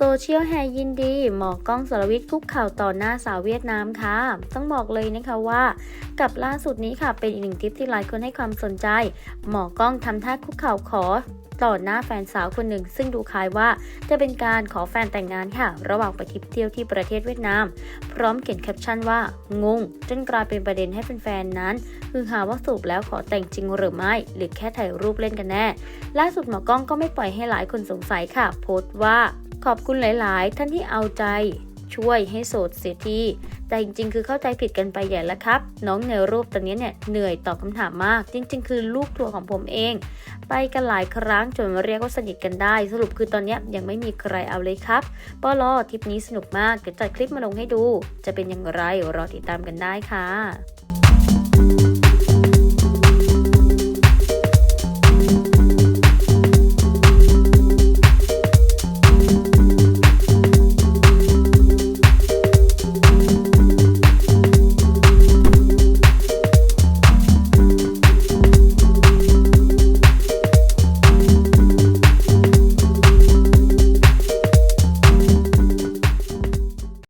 โซเชียลแฮยินดี หมอกล้องสรวิทย์คุกเข่าต่อหน้าสาวเวียดนามค่ะ ต้องบอกเลยนะคะว่า กับล่าสุดนี้ค่ะเป็นอีกหนึ่งคลิปที่หลายคนให้ความสนใจ หมอกล้องทำท่าคุกเข่าขอต่อหน้าแฟนสาวคนหนึ่ง ซึ่งดูคล้ายว่าจะเป็นการขอแฟนแต่งงานค่ะ ระหว่างไปทริปเที่ยวที่ประเทศเวียดนาม พร้อมเขียนแคปชั่นว่างง จนกลายเป็นประเด็นให้แฟนๆนั้นคือหาว่าสรุปแล้วขอแต่งจริงหรือไม่ หรือแค่ถ่ายรูปเล่นกันแน่ ล่าสุดหมอกล้องก็ไม่ปล่อยให้หลายคนสงสัยค่ะ โพสต์ว่า ขอบคุณหลาย ๆ ท่านที่เอาใจช่วยให้โสดเสียที แต่จริง ๆ คือเข้าใจผิดกันไปใหญ่แล้วครับ น้องในรูปตอนนี้เนี่ยเหนื่อยตอบคำถามมาก จริง ๆ คือลูกทัวร์ของผมเอง ไปกันหลายครั้งจนเรียกว่าสนิทกันได้ สรุปคือตอนนี้ยยังไม่มีใครเอาเลยครับปอลอทริปนี้สนุกมาก เดี๋ยวจัดคลิปมาลงให้ดู จะเป็นอย่างไรรอติดตามกันได้ค่ะ